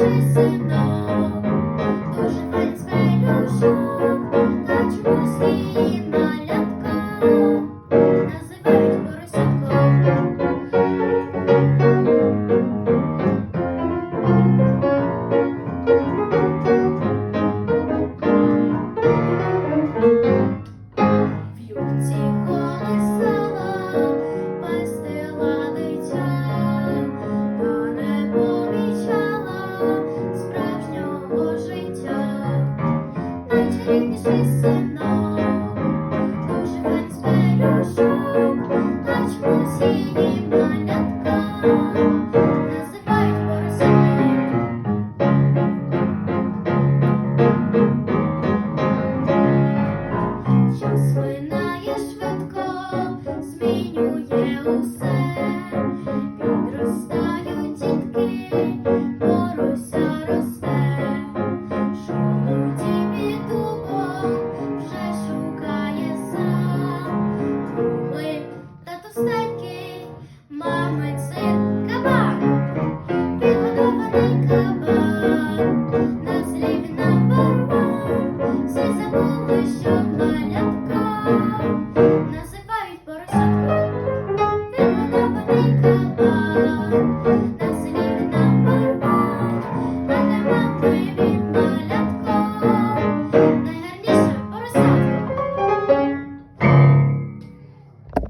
Тож хай спей душу, та чому свій Час минає забули, що малятка